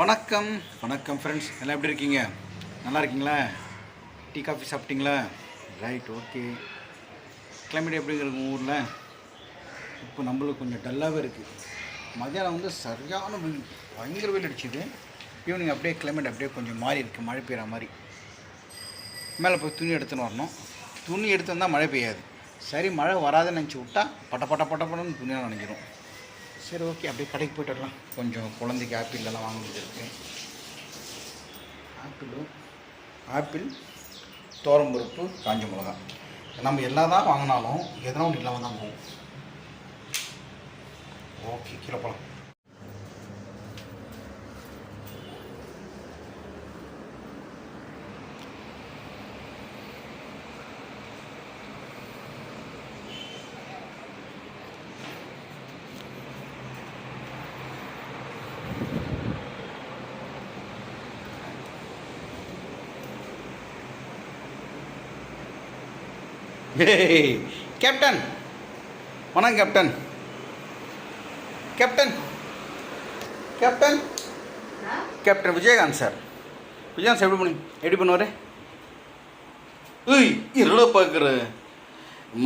வணக்கம். வணக்கம் ஃப்ரெண்ட்ஸ் எல்லாம் எப்படி இருக்கீங்க? நல்லா இருக்கீங்களா? டீ காஃபி சாப்பிட்டீங்களா? ரைட் ஓகே கிளைமேட் எப்படி இருக்கு ஊரில்? இப்போ நம்மளுக்கு கொஞ்சம் டல்லாகவே இருக்குது மதியானம் வந்து சரியான வெயில். பயங்கர வெயில் அடிச்சுது. ஈவினிங் அப்படியே கிளைமேட் அப்படியே கொஞ்சம் மாறி இருக்குது மழை பெய்கிற மாதிரி. மேலே போய் துணி எடுத்துன்னு வரணும். துணி எடுத்து வந்தால் மழை பெய்யாது. சரி மழை வராதுன்னு நினச்சி விட்டா பட்ட பட்ட பட்ட பட்டன்னு துணியாக நினைக்கிறோம் சரி ஓகே அப்படியே கடைக்கு போய்ட்டு வரலாம். கொஞ்சம் குழந்தைக்கு ஆப்பிள் எல்லாம் வாங்க வேண்டியது ஆப்பிளும் ஆப்பிள் தோரம்பருப்பு காஞ்ச மிளகா நம்ம எல்லா தான் வாங்கினாலும் எதனா ஒன்று இல்லாமல் தான் போவோம் ஓகே கீழே போகலாம் கேப்டன் வணக்கம் captain captain captain captain Vijayakanth sir. Vijayakanth sir எப்படி பண்ணி எப்படி பண்ணுவார்? ஏய் இருள பார்க்குற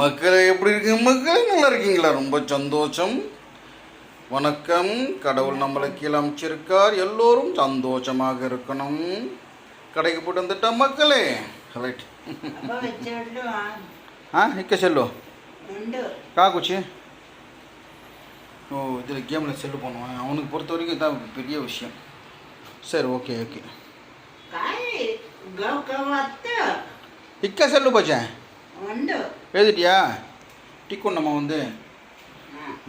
மக்கள் எப்படி இருக்கீங்க? மக்கள் நல்லா இருக்கீங்களா? ரொம்ப சந்தோஷம். வணக்கம். கடவுள் நம்மளை கீழே அமைச்சிருக்கார். எல்லோரும் சந்தோஷமாக இருக்கணும். கடைக்கு போட்டு வந்துட்டா மக்களே. ரைட் అబ్బా వచ్చాడు ஆ இக்க செல்லு ఉండు கா குச்சி ஓ இதில் கேமில் செல்லு பண்ணுவான் அவனுக்கு பொறுத்த வரைக்கும் இதான் பெரிய விஷயம் சரி ஓகே ஓகே కాయ గవ్ గవత్త இக்க செல்லு போச்சேன் ఉండు எழுதிட்டியா டிக்கொன் நம்ம வந்து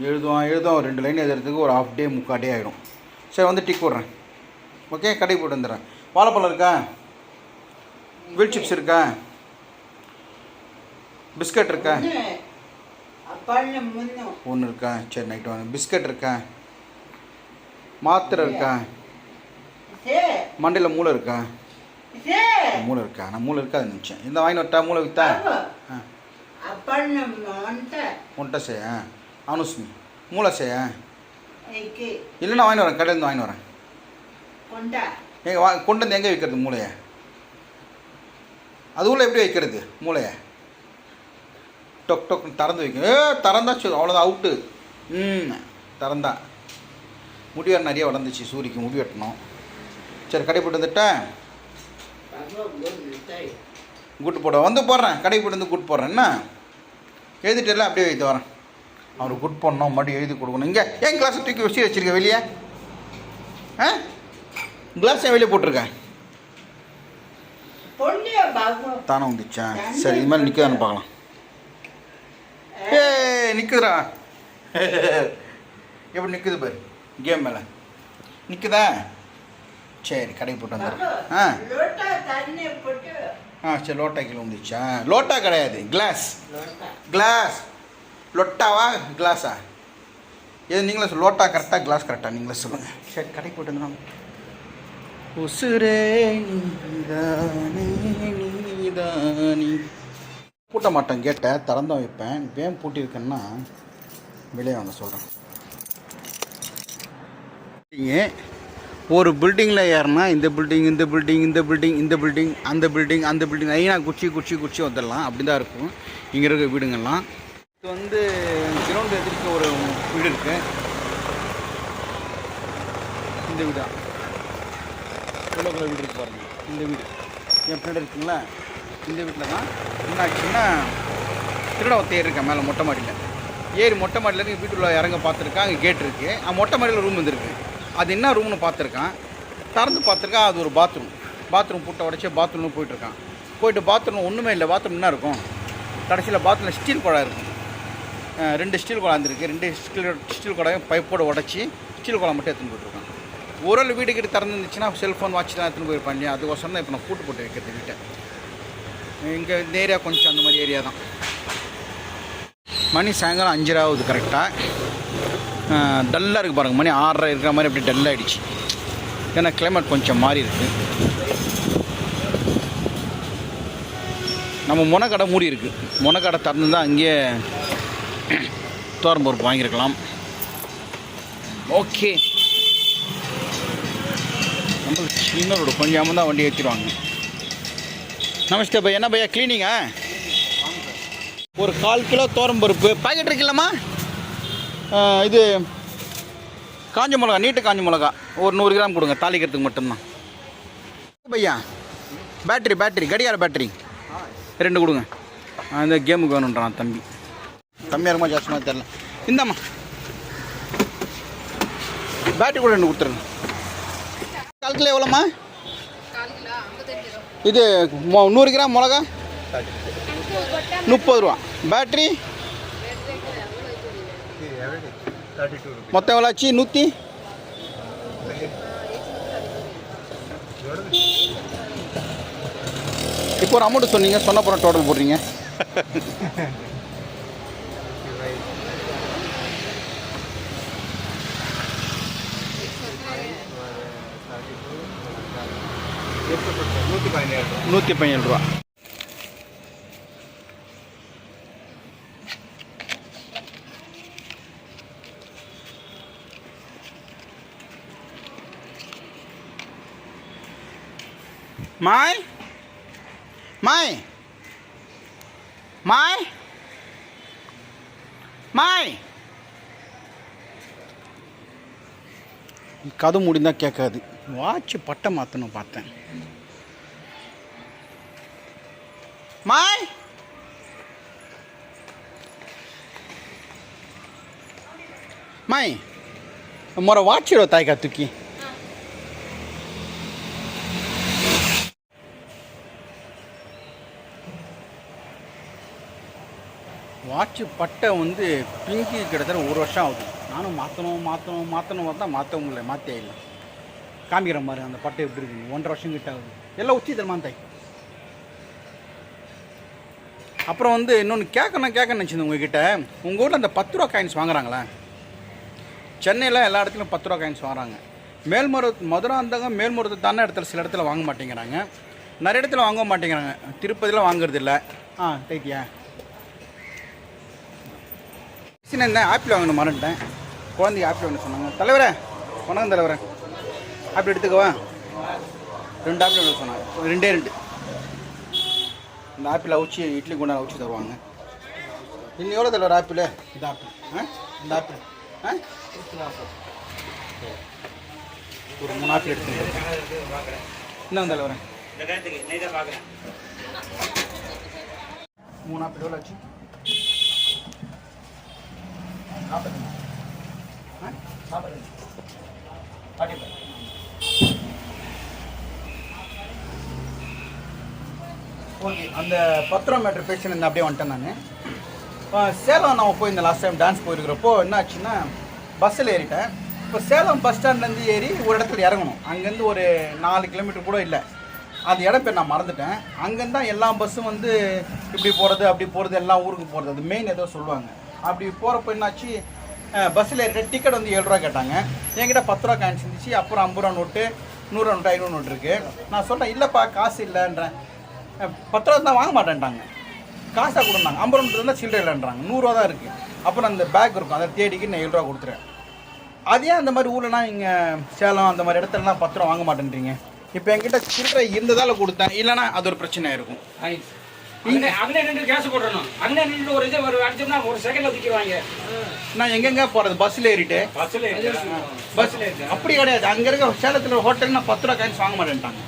எழுதுவோம் எழுதுவோம் ரெண்டு லைன் எழுதுறதுக்கு ஒரு ஹாஃப் டே முக்கால் டே ஆகிடும் சரி வந்து டிக் விட்றேன் ஓகே கடைக்கு போட்டு வந்துடுறேன் வாழைப்பழம் இருக்கா வீல் சிப்ஸ் இருக்கா பிஸ்கட் இருக்கா? ஒன்று இருக்கா? சரி நைட்டு வாங்க. பிஸ்கட் இருக்கா? மாத்திரை இருக்கா? மண்டையில் மூளை இருக்கா? மூளை இருக்கா? ஆனால் மூளை இருக்கா நினச்சேன். இந்த வாங்கி விட்டா மூளை வித்தா? உன்ட்ட செய்ய? அனுஷ்மி மூளை செய்ய? இல்லைன்னா வாங்கி வரேன். கடையிலேருந்து வாங்கி வரேன். எங்கே வா கொண்டு வந்து எங்கே விற்கிறது மூளையை? அதுக்குள்ளே எப்படி வைக்கிறது மூளையை? டொக் டொக்னு திறந்து வைக்கும். ஏ திறந்தாச்சு அவ்வளோதான் அவுட்டு ம் திறந்தான் முடிவேற நிறைய வளர்ந்துச்சு சூரிக்கு முடி வெட்டணும். சரி கடை போட்டு வந்துட்டேன். கூட்டு போட வந்து போடுறேன். கடை போட்டு வந்து கூட்டு போடுறேன். என்ன? எழுதிட்டு அப்படியே வைத்து வரேன். அவருக்கு குட் பண்ணோம் மறுபடியும் எழுதி கொடுக்கணும். இங்கே ஏன் கிளாஸை தூக்கி வச்சு வச்சுருக்கேன் வெளியே? ஆ? கிளாஸ் ஏன் வெளியே போட்டிருக்கேன் தானே வந்துச்சா சரி இது மாதிரி நிற்காதுன்னு பார்க்கலாம். ஏ நிற்குதுடா எப்படி நிற்குது பாரு. கேம் மேலே. நிற்குதா சரி கடைக்கு போட்டு வந்துடுறேன். ஆ. ஆ சரி லோட்டா கீழே வந்துச்சா லோட்டா கிடையாது. கிளாஸ் கிளாஸ் லொட்டாவா? கிளாஸா ஏ நீங்களே லோட்டா கரெக்டாக கிளாஸ் கரெக்டாக நீங்களே சொல்லுங்கள் சரி கடைக்கு போட்டு வந்துடும் உசுரே நீதானே நீதானி. பூட்ட மாட்டேன் கேட்டை திறந்து வைப்பேன். வேன் பூட்டியிருக்கேன்னா வெளியே வாங்க சொல்கிறேன் ஒரு பில்டிங்கில் ஏறினா இந்த பில்டிங் இந்த பில்டிங் இந்த பில்டிங் இந்த பில்டிங் அந்த பில்டிங் அந்த பில்டிங் ஐயா குச்சி குச்சி குச்சி வந்துடலாம். அப்படி தான் இருக்கும். இங்கே இருக்க வீடுங்கள்லாம். இது வந்து கிரவுண்ட் எதிர்க்க ஒரு வீடு இருக்குது இந்த வீடா. எவ்வளோ வீடு இருக்கு பாருங்கள் இந்த வீடு. என் ஃப்ரெண்டு இருக்குங்களா? இந்த வீட்டில் தான் என்ன ஆச்சுன்னா திருட தேர் இருக்கேன் மேலே மொட்டை மாடியில். ஏறி மொட்டை மாடியில் இருந்து வீட்டுக்குள்ள இறங்க பார்த்துருக்கேன் அங்கே கேட் இருக்குது அங்கே மொட்டை மாடியில் ரூம் வந்துருக்கு. அது என்ன ரூம்னு பார்த்துருக்கான். திறந்து பார்த்துருக்கான் அது ஒரு பாத்ரூம் பாத்ரூம் பூட்டை உடச்சி பாத்ரூம்னு போயிட்டுருக்கான் போயிட்டு பாத்ரூம் ஒன்றுமே இல்லை. பாத்ரூம் என்ன இருக்கும்? கடைசியில் பாத்ரூமில் ஸ்டீல் குழாய் இருக்கும். ரெண்டு ஸ்டீல் குழாய் இருந்திருக்கு ரெண்டு ஸ்டீல் ஸ்டீல் குழாயும் பைப்போடு உடச்சி ஸ்டீல் குழாய் மட்டும் எடுத்துன்னு போயிட்டுருக்கான் ஒரு ஆள் வீடு கிட்ட திறந்துருந்துச்சுன்னா செல்ஃபோன் வாட்ச் தான் எடுத்துன்னு போயிருப்பான் இல்லையா? அதுக்கோசரம் தான் இப்போ நான் கூட்டு போட்டு வைக்கிறது வீட்டை. இங்கே இந்த ஏரியா கொஞ்சம் அந்த மாதிரி ஏரியா தான். மணி சாயங்காலம் அஞ்சரை ஆகுது கரெக்டாக டல்லாக இருக்குது பாருங்கள் மணி ஆறரை இருக்கிற மாதிரி அப்படி டல்லாகிடுச்சு ஏன்னா கிளைமேட் கொஞ்சம் மாறி இருக்கு. நம்ம முனக்கடை மூடி இருக்கு. முனக்கடை திறந்து தான் அங்கேயே தோரம் தோரம்பருப்பு வாங்கியிருக்கலாம். ஓகே ரோடு கொஞ்சம் தான் வண்டி ஏற்றிடுவாங்க நமஸ்தே பையா என்ன பையா கிளீனிங்கா ஒரு கால் கிலோ பருப்பு. பாக்கெட் இருக்குல்லம்மா? இது காஞ்ச மிளகா நீட்டு காஞ்ச மிளகா. ஒரு நூறு கிராம் கொடுங்க தாளிக்கிறதுக்கு மட்டும்தான். பையா பேட்டரி பேட்டரி கடிகார பேட்டரி ரெண்டு கொடுங்க. அந்த கேமுக்கு வேணுன்றான் தம்பி. கம்மியாக இருக்குமா ஜாஸ்தியாக தெரில இந்தாம்மா. பேட்டரி கூட ரெண்டு கொடுத்துருங்க. கால் கிலோ எவ்வளோம்மா? இது மொ- நூறு கிராம் மிளகா. முப்பது ரூபா. பேட்ரி மொத்தம் எவ்வளோ ஆச்சு? நூற்றி இப்போ ஒரு அமௌண்ட் சொன்னீங்க சொன்ன போகிற டோட்டல் போடுறீங்க. நூற்றி பதினேழு ரூபா. மாய் மாய் மாய் மாய். கதை முடிந்தா கேட்காது. வாட்ச் பட்டை மாற்றணும் பார்த்தேன். மாய் மாய் ମୋର ୱାଚ୍ ର ତାଇକା ତୁକି வாட்ச் பட்டை வந்து பிங்கி கிட்டத்தட்ட ஒரு வருஷம் ஆகுது நானும் மாற்றணும் மாற்றணும் மாற்றணும் பார்த்தா மாற்றவும் மாற்றே இல்லை காமிக்கிற மாதிரி அந்த பட்டை எப்படி இருக்குது ஒன்றரை வருஷம் கிட்ட ஆகுது எல்லாம் உச்சி தருமான் தாய் அப்புறம் வந்து இன்னொன்று கேட்கணும் கேட்கணும் நினச்சிருந்தேன் உங்ககிட்ட. உங்கள் ஊரில் அந்த பத்து ரூபா காயின்ஸ் வாங்குறாங்களே? சென்னையில் எல்லா இடத்துலையும் பத்து ரூபா காயின்ஸ் வாங்குறாங்க. மேல்மரு மதுராந்தகம் மேல்மருத்து தானே இடத்துல சில இடத்துல வாங்க மாட்டேங்கிறாங்க. நிறைய இடத்துல வாங்க மாட்டேங்கிறாங்க. திருப்பதியில் வாங்குறது இல்லை ஆ ரைட்டியா சின்ன என்ன ஆப்பிள் வாங்கணும் மறந்துட்டேன். குழந்தைக்கு ஆப்பிள் வாங்க சொன்னாங்க. தலைவரே வணக்கம் தலைவரே. ஆப்பிள் எடுத்துக்கவா? ரெண்டு ஆப்பிள் வாங்க சொன்னாங்க. ரெண்டே ரெண்டு. இந்த ஆப்பிள் அவிச்சு இட்லி கொண்டாந்து அவிச்சு தருவாங்க. இன்னும் எவ்வளோ தலைவர் ஆப்பிள்? இந்த ஆப்பிள். ஆ? இந்த ஆப்பிள். ஆ? ஒரு மூணு ஆப்பிள் எடுத்து என்ன தலைவரேன் மூணு ஆப்பிள் எவ்வளோ ஆச்சு? நாற்பத்தஞ்சு. ஆ? ஓகே அந்த பத்திரம் மேட்ரு மீட்டர் அப்படியே வந்துட்டேன் நான். சேலம் நான் போய் இந்த லாஸ்ட் டைம் டான்ஸ் போயிருக்கிறப்போ என்ன ஆச்சுன்னா பஸ்ஸில் ஏறிட்டேன். இப்போ சேலம் பஸ் ஸ்டாண்ட்லேருந்து ஏறி ஒரு இடத்துல இறங்கணும். அங்கேருந்து ஒரு நாலு கிலோமீட்டர் கூட இல்லை. அது இடம் பேர் நான் மறந்துட்டேன். அங்கேருந்து தான் எல்லா பஸ்ஸும் வந்து இப்படி போகிறது அப்படி போகிறது எல்லா ஊருக்கு போகிறது அது மெயின் ஏதோ சொல்லுவாங்க. அப்படி போகிறப்ப என்னாச்சு பஸ்ஸில் ஏறிட்ட டிக்கெட் வந்து ஏழு ரூபா கேட்டாங்க. என்கிட்ட பத்து ரூபா காயின்ஸ் இருந்துச்சு. அப்புறம் ஐம்பது ரூபா நோட்டு நூறுரூவா நோட்டு ஐநூறு நோட்டு இருக்குது நான் சொன்னேன் இல்லைப்பா காசு இல்லைன்றேன். பத்து ரூபா தான் வாங்க மாட்டேன்ட்டாங்க. காசாக கொடுந்தாங்க. ஐம்பது ரூபா இருந்தால் சில்லறை இல்லைன்றாங்க. நூறுரூவா தான் இருக்குது அப்புறம் அந்த பேக் இருக்கும். அதை தேடிக்கு நான் ஏழு ரூபா கொடுத்துறேன். அதே அந்த மாதிரி ஊர்லலாம் இங்கே சேலம் அந்த மாதிரி இடத்துலலாம் பத்து ரூபா வாங்க மாட்டேன்றீங்க? இப்போ என்கிட்ட சில்லறை இருந்ததால் கொடுத்தேன். இல்லைன்னா அது ஒரு பிரச்சனையாக இருக்கும். அங்கே அங்கே நின்று கேஸ் போடணும் அங்கே நின்று ஒரு இது ஒரு அடிச்சோம்னா ஒரு செகண்ட்ல தூக்கிடுவாங்க நான் எங்கெங்க போகிறது பஸ்ஸில் ஏறிட்டு. பஸ்ஸில் பஸ் அப்படி கிடையாது. அங்கே இருக்க சேலத்தில் ஹோட்டல்னா பத்து ரூபா காயின்ஸ் வாங்க மாட்டேன்ட்டாங்க.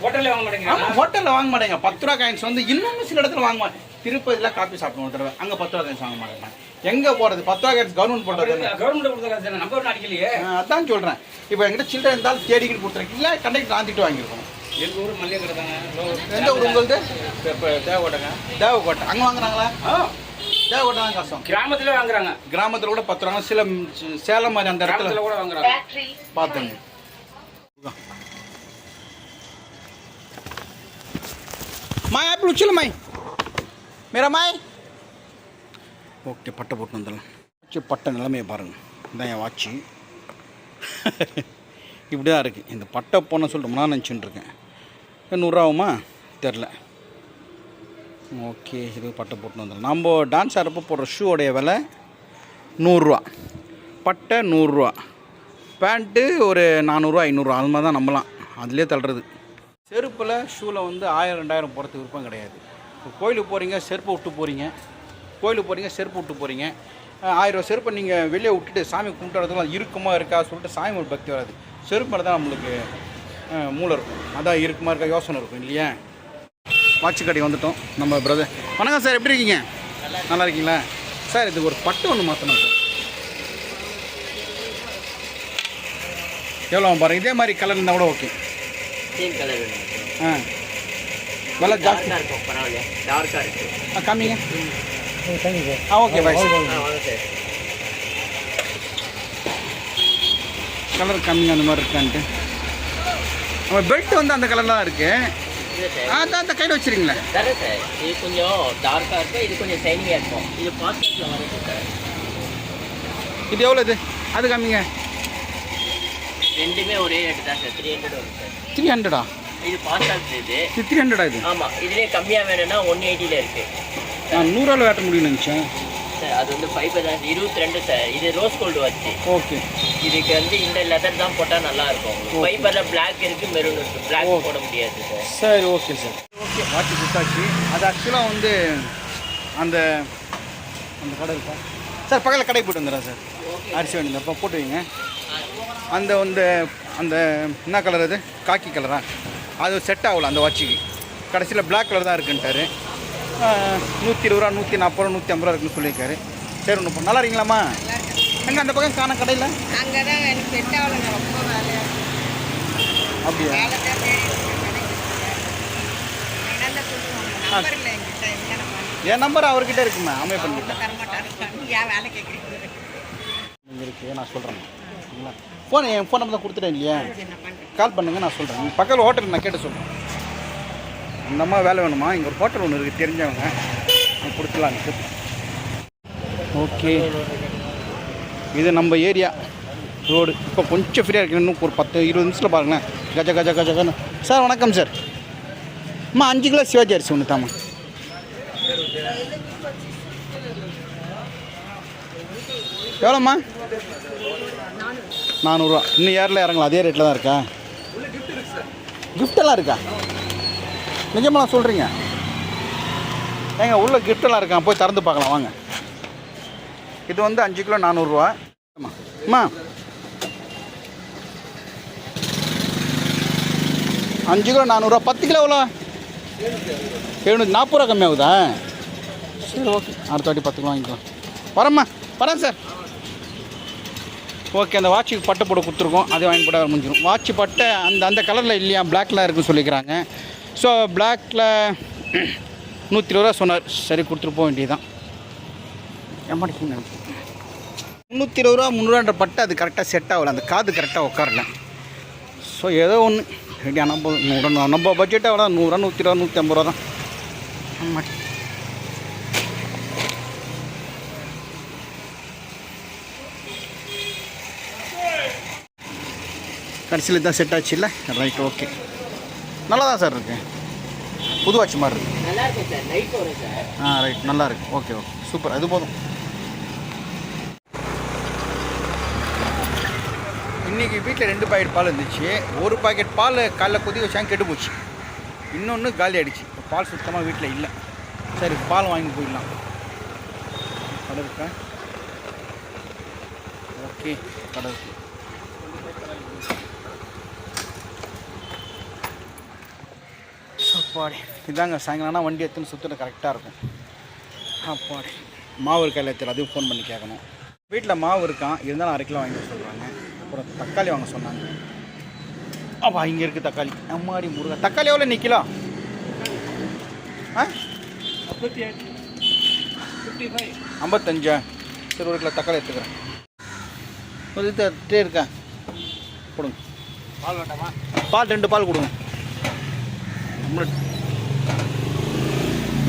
ஹோட்டல்ல வாங்க மாட்டேங்கிறாங்க ஆமாம் ஹோட்டலில் வாங்க மாட்டேங்க. பத்து ரூபா காயின்ஸ் வந்து இன்னும் சில இடத்துல வாங்க மாட்டேன். திருப்பதியில் காப்பி சாப்பிடுவோம் ஒரு தடவை. அங்கே பத்து ரூபா காயின்ஸ் வாங்க மாட்டேன் எங்கே போகிறது பத்து ரூபா காயின்ஸ் கவர்மெண்ட் போடுறது கவர்மெண்ட் கொடுத்த நம்ம அடிக்கலையே ஆ, அதான் சொல்கிறேன் இப்போ என்கிட்ட சில்லறை இருந்தாலும் தேடிக்கிட்டு கொடுத்துருக்கேன் இல்லை கண்டக்டர் ஆந்திட்டு வாங்கியிருக்கோம் எங்க ஊர் மல்லிகை கடை தாங்க எந்த ஊர் உங்களுது? இப்போ தேவைப்பட்டங்க தேவக்கோட்டை அங்கே வாங்குறாங்களா? தேவக்கோட்டை தான் கஷ்டம் கிராமத்துல வாங்குறாங்க. கிராமத்தில் கூட பத்து ரூபா. சில சேலம் மாதிரி அந்த இடத்துல கிராமத்துல கூட வாங்குறாங்க. பார்த்துங்க மாய் ஆப்பிள் உச்சில மாய் மேரா மாய் ஓகே பட்டை போட்டு வந்துடலாம் வச்சு பட்டை நிலைமையை பாருங்கள் இதான் என் வாட்சி இப்படி தான் இருக்குது இந்த பட்டை போன சொல்லிட்டு நான் நினச்சிட்டுருக்கேன் ஆகுமா தெரில ஓகே இது பட்டை போட்டு வந்துடலாம் நம்ம டான்ஸ் ஆடுறப்போ போடுற ஷூவோடைய விலை நூறுரூவா பட்டை நூறுரூவா பேண்ட்டு ஒரு நானூறுரூவா ஐநூறுரூவா அது மாதிரி தான் நம்பலாம் அதுலேயே தள்ளுறது செருப்பில் ஷூவில் வந்து ஆயிரம் ரெண்டாயிரம் போகிறதுக்கு விருப்பம் கிடையாது. இப்போ கோயிலுக்கு போகிறீங்க செருப்பை விட்டு போகிறீங்க கோயிலுக்கு போகிறீங்க செருப்பு விட்டு போகிறீங்க ஆயிரம் செருப்பை நீங்கள் வெளியே விட்டுட்டு சாமி கும்பிட்டுறதுக்கு அது இருக்குமா இருக்கா சொல்லிட்டு சாமி ஒரு பக்தி வராது. செருப்பு மேலே தான் நம்மளுக்கு மூளை இருக்கும். அதான் இருக்குமா இருக்கா யோசனை இருக்கும் இல்லையா? வாட்சி கடை வந்துட்டோம் நம்ம பிரதர் வணக்கம் சார் எப்படி இருக்கீங்க? நல்லா இருக்கீங்களா? சார் இதுக்கு ஒரு பட்டு ஒன்று மாற்றணும் சார் எவ்வளோ பாருங்கள் இதே மாதிரி கலர் இருந்தால் கூட ஓகே ஆ. விலை ஜாஸ்தி. டார்க்காக இருக்கும் பரவாயில்லையா? டார்க்காக இருக்கு. ஆ காமிங்க ஆ ஓகே பாய் சார் ஆ வாங்க சார் கலர் கம்மிங்க அந்த மாதிரி இருக்கான்ட்டு. நம்ம பெல்ட் வந்து அந்த கலர் தான் ஆ அதான் அந்த கையில் சார் இது கொஞ்சம் டார்க்காக இருக்கும் இது கொஞ்சம் ஷைனிங்காக இருக்கும் இது வருது சார் இது எவ்வளோ இது? அது காமிங்க. ரெண்டுமே ஒரே ரேட்டு தான் சார். த்ரீ ஹண்ட்ரட் வரும் சார். த்ரீ ஹண்ட்ரடா இது பாஸ்டாக்ஸ் இது. இது த்ரீ ஹண்ட்ரடா இது? ஆமாம் இதுலேயே கம்மியாக வேணும்னா ஒன் எயிட்டியில் இருக்குது நான் நூறுரூவா வேட்ட முடியும்னு நினச்சேன். சார் அது வந்து ஃபைபர் தான் இருபத்தி ரெண்டு சார். இது ரோஸ் கோல்டு வச்சு. ஓகே இதுக்கு வந்து இந்த லெதர் தான் போட்டால் நல்லா இருக்கும். ஃபைபரில் பிளாக் இருக்குது மெரூன் இருக்குது பிளாக் போட முடியாது சார். சரி ஓகே சார் ஓகே வாட்ச் கொடுத்தாச்சு அது ஆக்சுவலாக வந்து அந்த அந்த கடை இருக்கா? சார் பக்கத்தில் கடை போட்டு வந்துடுறேன் சார் அரிசி வேணும் அப்போ போட்டு வைங்க அந்த வந்து அந்த என்ன கலர் அது? காக்கி கலரா அது செட் ஆகல அந்த வாட்சுக்கு. கடைசியில் Black கலர் தான் இருக்குன்ட்டாரு. நூற்றி இருபது ரூபா நூற்றி நாற்பது ரூபா நூற்றி ஐம்பது ரூபா இருக்குன்னு சொல்லியிருக்காரு. சரி ஒன்று நல்லா இருக்கீங்களாம்மா? எங்கே அந்த பக்கம் காண கடையில்? அங்கே தான் எனக்கு செட் ஆகலைங்க ரொம்ப வேலையாக அப்படியா என் நம்பர் அவர்கிட்ட இருக்குமா? அமைப்பன் கிட்ட நான் சொல்கிறேன் சரிங்களா ஃபோன் என் ஃபோன் நம்பர் தான் கொடுத்துட்டேன் இல்லையா? கால் பண்ணுங்க நான் சொல்கிறேன் பக்கத்தில் ஹோட்டல் நான் கேட்டு சொல்கிறேன் அந்த அம்மா வேலை வேணுமா? இங்கே ஒரு ஹோட்டல் ஒன்று இருக்குது தெரிஞ்சவங்க. நான் கொடுத்துலாம் ஓகே இது நம்ம ஏரியா. ரோடு இப்போ கொஞ்சம் ஃப்ரீயாக இருக்கு இன்னும் ஒரு பத்து இருபது நிமிஷத்தில் பாருங்களேன். கஜ கஜ கஜ கஜன்னு. சார் வணக்கம் சார் அம்மா அஞ்சு கிலோ சிவாஜி அரிசி ஒன்று தாம்மா. எவ்வளோம்மா? நானூறுரூவா இன்னும் ஏரில் இறங்கலாம் அதே ரேட்டில் தான் இருக்கா? கிஃப்டெல்லாம் இருக்கா? நிஜமெல்லாம் சொல்கிறீங்க ஏங்க உள்ளே கிஃப்டெல்லாம் இருக்கான் போய் திறந்து பார்க்கலாம் வாங்க. இது வந்து அஞ்சு கிலோ நானூறுரூவா ஆமாம் அம்மா. அஞ்சு கிலோ நானூறுரூவா பத்து கிலோ எவ்வளோ? எழுநூற்றி நாற்பது ரூபா கம்மியாகுதா? சரி ஓகே. அடுத்த வாட்டி பத்து கிலோ வாங்கிக்கலாம். வரேம்மா. வரேன் சார். ஓகே அந்த வாட்சுக்கு பட்டை போட்டு கொடுத்துருக்கோம். அதை வாங்கி போட முடிஞ்சிடும் வாட்ச் பட்டை அந்த அந்த கலரில் இல்லையா? பிளாக்ல இருக்குன்னு சொல்லிக்கிறாங்க. ஸோ பிளாக்ல நூற்றி இருபது ரூபா சொன்னார். சரி கொடுத்துட்டு போக வேண்டியதுதான். ஏமாடிக்கிங்க முந்நூற்றி இருபது ரூபா முந்நூறுன்ற பட்டை அது கரெக்டாக செட் ஆகல. அந்த காது கரெக்டாக உட்காரல. ஸோ ஏதோ ஒன்று ரெடி ஆனால் போதும். நூறு நம்ம பட்ஜெட்டை அவ்வளோ நூறுரூவா நூற்றி இருபது நூற்றி ஐம்பது ரூபா தான். ஆமாம் கடைசியில் தான் செட் ஆச்சு இல்லை ரைட் ஓகே நல்லா தான் சார் இருக்கு. புது வாட்ச் மாதிரி இருக்கு. ஆ ரைட் நல்லா இருக்கு. ஓகே ஓகே சூப்பர் அது போதும். இன்றைக்கி வீட்டில் ரெண்டு பாக்கெட் பால் இருந்துச்சு. ஒரு பாக்கெட் பால் காலைல கொதி வச்சாங்க கெட்டு போச்சு. இன்னொன்று காலி ஆகிடுச்சு இப்போ பால் சுத்தமாக வீட்டில் இல்லை. சரி பால் வாங்கி போயிடலாம். கடை இருக்கா? ஓகே கடை இருக்கு. அப்பாடி. இதாங்க சாயங்காலம்னா வண்டி எடுத்துன்னு சுற்றுல கரெக்டாக இருக்கும். அப்பாடி. மாவு இருக்கா இல்லை தெரியல அதுவும் ஃபோன் பண்ணி கேட்கணும் வீட்டில் மாவு இருக்கான் இருந்தாலும் அரை கிலோ வாங்கி சொல்கிறாங்க அப்புறம் தக்காளி வாங்க சொன்னாங்க. அப்பா இங்கே இருக்குது தக்காளி. அம்மாடி முருகா. தக்காளி எவ்வளோ நிற்கலாம் ஆ? ஐம்பத்தஞ்சா? சரி ஒரு கிலோ தக்காளி எடுத்துக்கிறேன். ஒரு இருக்கேன் கொடுங்க. பால் வேண்டாமா? பால் ரெண்டு பால் கொடுங்க.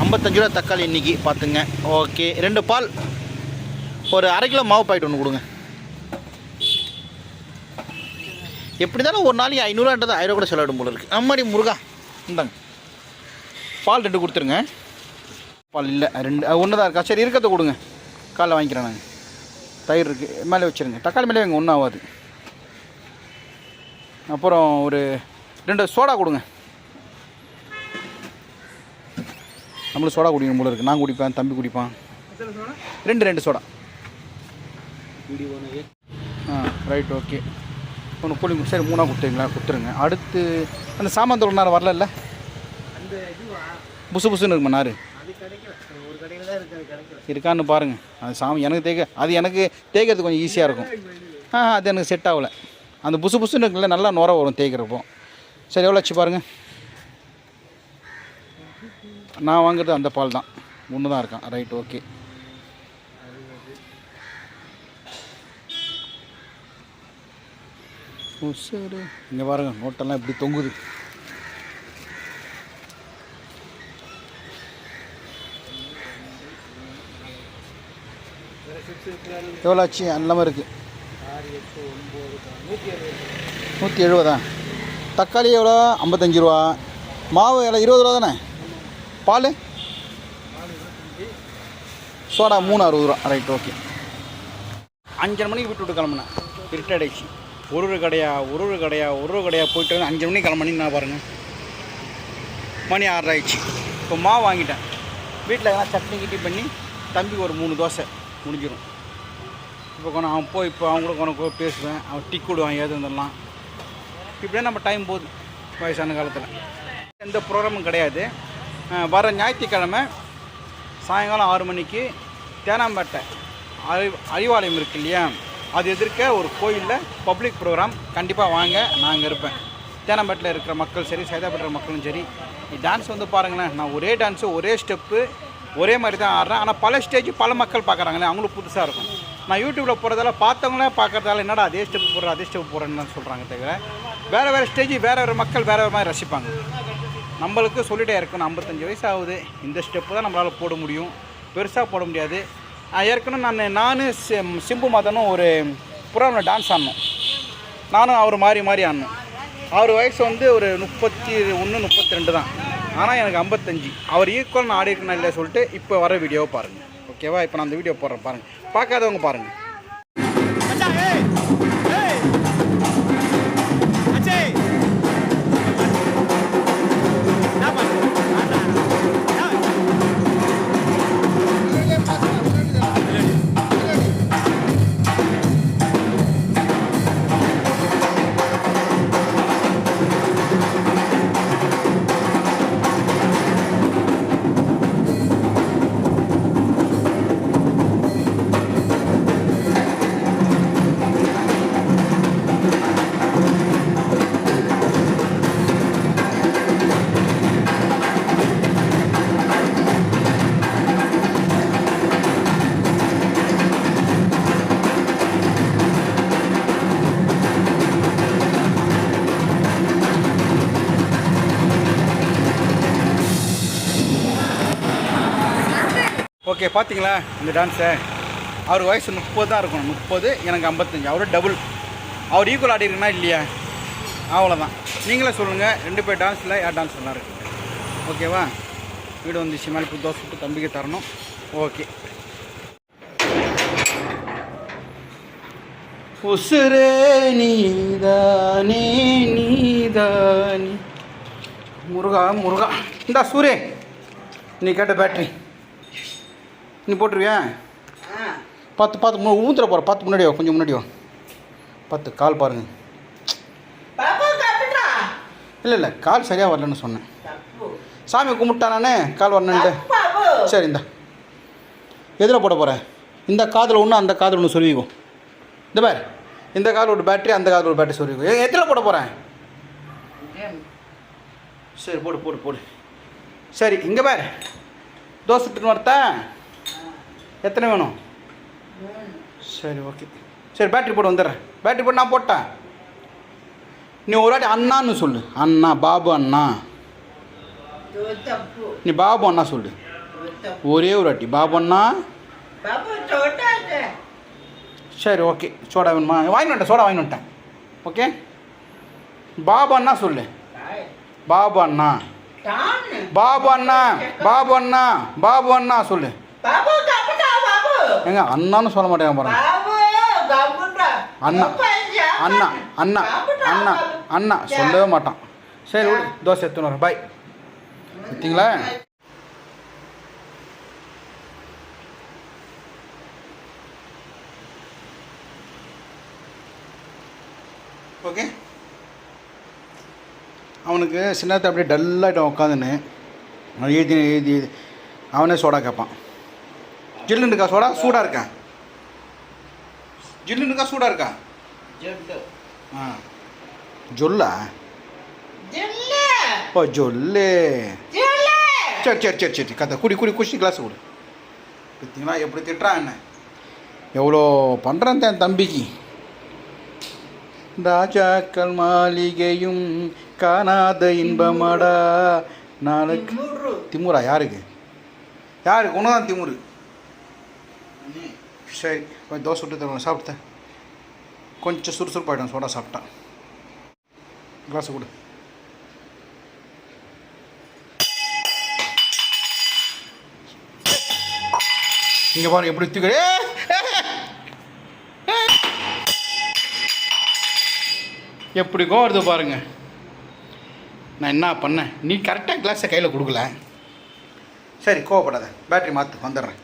ஐம்பத்தஞ்சு ரூபா தக்காளி இன்னைக்கு பார்த்துங்க. ஓகே ரெண்டு பால். ஒரு அரை கிலோ மாவு பாக்கெட் ஒன்று கொடுங்க. எப்படி தானே ஒரு நாளைக்கு ஐநூறுவான்றது ஆயிரம் கூட செலவிடும் போல இருக்குது அம்மாடி முருகா இந்தாங்க. பால் ரெண்டு கொடுத்துருங்க. பால் இல்லை ரெண்டு ஒன்று தான் இருக்கா? சரி இருக்கிறத கொடுங்க. காலைல வாங்கிக்கிறேன் நாங்கள் தயிர் இருக்குது மேலே வச்சுருங்க. தக்காளி மேலே எங்கள் ஒன்றும் ஆகாது. அப்புறம் ஒரு ரெண்டு சோடா கொடுங்க. நம்மளுக்கு சோடா குடிக்கணும் போல இருக்குது நான் குடிப்பேன் தம்பி குடிப்பான். ரெண்டு ரெண்டு சோடா. ஆ ரைட் ஓகே ஒன்று கூலிங் சரி மூணாக கொடுத்துருங்களா கொடுத்துருங்க. அடுத்து அந்த சாமான் நேரம் வரல புசு புசுன்னு இருக்குமா நார்? இருக்கான்னு பாருங்கள் அது சாமி எனக்கு தேய்க்க அது எனக்கு தேய்க்கிறது கொஞ்சம் ஈஸியாக இருக்கும். ஆ அது எனக்கு செட் ஆகலை. அந்த புசு புசுன்னு இருக்குல்ல நல்லா நுர வரும் தேய்க்கிறப்போ. சரி எவ்வளோ ஆச்சு பாருங்கள் நான் வாங்குறது அந்த பால் தான். ஒன்று தான் இருக்கான். ரைட் ஓகே ஓ சரி. இங்கே பாருங்க நோட்டெல்லாம் இப்படி தொங்குது. எவ்வளோ ஆச்சு? எல்லாமே இருக்குது நூற்றி எழுபதா? தக்காளி எவ்வளோ ஐம்பத்தஞ்சு ரூபா. மாவு எவ்வளோ இருபது ரூபா தானே? பால்? சோடா மூணு அறுபது ரூபா. ரைட் ஓகே அஞ்சரை மணிக்கு விட்டு விட்டு கிளம்புனேன். இருட்டாயிடுச்சு ஒரு ஒரு கடையா ஒரு ஒரு கடையா ஒரு ஒரு கடையாக போயிட்டு வந்து அஞ்சு மணிக்கு கிளம்பி நான் பாருங்கள் மணி ஆறரை ஆயிடுச்சு. இப்போ மாவு வாங்கிட்டேன். வீட்டில் எதனா சட்னி கிட்டி பண்ணி தம்பிக்கு ஒரு மூணு தோசை முடிஞ்சிடும் இப்போ கொண்டு அவன் போய் இப்போ அவங்க கூட கொண்டு பேசுவேன். அவன் டீ கூடுவான் ஏது வந்துடலாம் இப்படியே நம்ம டைம் போகுது வயசான காலத்தில். எந்த ப்ரோக்ராமும் கிடையாது. வர ஞாயிற்றுக்கிழமை சாயங்காலம் ஆறு மணிக்கு தேனாம்பேட்டை அறி அறிவாலயம் இருக்கு இல்லையா? அது எதிர்க்க ஒரு கோயிலில் பப்ளிக் ப்ரோக்ராம். கண்டிப்பாக வாங்க நான் அங்கே இருப்பேன். தேனாம்பேட்டில் இருக்கிற மக்கள் சரி சைதாப்பேட்டை மக்களும் சரி டான்ஸ் வந்து பாருங்களேன். நான் ஒரே டான்ஸு ஒரே ஸ்டெப்பு ஒரே மாதிரி தான் ஆடுறேன். ஆனால் பல ஸ்டேஜ் பல மக்கள் பார்க்குறாங்களே அவங்களுக்கு புதுசாக இருக்கும். நான் யூடியூப்பில் போகிறதால பார்த்தவங்களே பார்க்கறதால என்னடா அதே ஸ்டெப் போடுற அதே ஸ்டெப் போடுறேன்னு சொல்கிறாங்க தவிர வேறு வேறு ஸ்டேஜ் வேறு வேறு மக்கள் வேறு வேறு மாதிரி ரசிப்பாங்க. நம்மளுக்கு சொல்லிட்டே இருக்கணும் ஐம்பத்தஞ்சு வயசு ஆகுது இந்த ஸ்டெப்பு தான் நம்மளால் போட முடியும். பெருசாக போட முடியாது. ஏற்கனவே நான் நான் சிம்பு மாதனும் ஒரு புறாவில் டான்ஸ் ஆடணும். நானும் அவர் மாறி மாறி ஆடணும். அவர் வயசு வந்து ஒரு முப்பத்தி ஒன்று முப்பத்தி ரெண்டு தான். ஆனால் எனக்கு ஐம்பத்தஞ்சு. அவர் ஈக்குவல் நான் ஆடி இருக்கணும் இல்லையா சொல்லிட்டு இப்போ வர வீடியோவை பாருங்கள் ஓகேவா இப்போ நான் அந்த வீடியோ போடுறேன் பாருங்கள் பார்க்காதவங்க பாருங்கள் ஓகே பார்த்தீங்களா இந்த டான்ஸை அவர் வயசு முப்பது தான் இருக்கணும். முப்பது எனக்கு ஐம்பத்தஞ்சு. அவரோட டபுள் அவர் ஈக்குவல் ஆடி இல்லையா? அவ்வளோதான் நீங்களே சொல்லுங்கள் ரெண்டு பேர் டான்ஸில் யார் டான்ஸ் நல்லா இருக்கு ஓகேவா வீடு வந்து சிமாலி புது தோசை சுட்டு தம்பிக்கு தரணும். ஓகே உசுரே நீதானே நீதானே. முருகா முருகா. இந்தா சூரே. நீ கேட்ட பேட்ரி நீ போட்டுருவியா பார்த்து பார்த்து ஊத்துற போகிற பார்த்து முன்னாடி வா கொஞ்சம் முன்னாடி வா. பார்த்து கால் பாருங்க. இல்லை இல்லை கால் சரியாக வரலன்னு சொன்னேன். சாமி கும்பிட்டா நானே கால் வரணுன்ட்டு சரி இந்தா. எதில் போட போகிறேன் இந்த காதில் ஒன்று அந்த காதில் ஒன்று சொல்லிக்கோ. இந்த பார். இந்த காதில் ஒரு பேட்டரி அந்த காதில் ஒரு பேட்டரி சொல்லிக்கோ. எதில் போட போகிறேன் சரி போடு போடு போடு. சரி இங்கே பார். தோசை தின்னு வரத்தா எத்தனை வேணும்? சரி ஓகே சரி பேட்டரி போட்டு வந்துடுறேன். பேட்டரி போட்டு நான் போட்டேன். நீ ஒரு வாட்டி அண்ணான்னு சொல்லு. அண்ணா பாபு அண்ணா. நீ பாபு அண்ணா சொல்லு. ஒரே ஒரு வாட்டி. பாபு அண்ணா. சரி ஓகே சோடா வேணுமா? வாங்கி வந்துட்டேன் சோடா வாங்கி வந்துட்டேன். ஓகே பாபு அண்ணா சொல்லு. பாபு அண்ணா. பாபு அண்ணா. பாபு அண்ணா. பாபு அண்ணா சொல்லு. ஏங்க அண்ணான்னு சொல்ல மாட்டேங்க பாருங்க. அண்ணா அண்ணா அண்ணா அண்ணா அண்ணா சொல்லவே மாட்டான். சரி விடு தோசை எடுத்துன்னு வரேன். பாய் பார்த்தீங்களா ஓகே. அவனுக்கு சின்னத்தை அப்படியே டல்லாகிட்ட உட்காந்துன்னு எழுதி எழுதி அவனே சோடா கேட்பான். ஜில்லுன்னு இருக்கா சோடா? சூடாக இருக்கா? ஜில்லுன்னு இருக்கா? சூடாக இருக்கா? ஆ. ஜொல்லா? ஓ ஜொல்லு. சரி சரி சரி சரி. கதை. குடி குடி குஷி கிளாஸ் கொடு. பார்த்தீங்களா எப்படி திட்டுறான் என்ன? எவ்வளோ பண்ணுறேன் என் தம்பிக்கு? ராஜாக்கள் மாளிகையும் காணாத இன்பமடா. நாளைக்கு முரு திமுறா யாருக்கு? யாருக்கு? ஒன்று தான் திமுரு. சரி கொஞ்சம் தோசை விட்டு தருவேன் சாப்பிட்டேன் கொஞ்சம் சுறுசுறுப்பாயிடும் சோடா சாப்பிட்டேன் கிளாஸ் கொடு. இங்கே பாருங்க எப்படி தூக்க எப்படி கோவருது பாருங்க. நான் என்ன பண்ணேன்? நீ கரெக்டாக கிளாஸை கையில் கொடுக்கல. சரி கோவப்படாத. பேட்ரி மாற்று வந்துடுறேன்.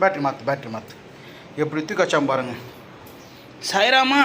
பேட்ரி மாற்று பேட்ரி மாற்று எப்படி தூக்கி வச்சான் பாருங்க. சாயிராமா?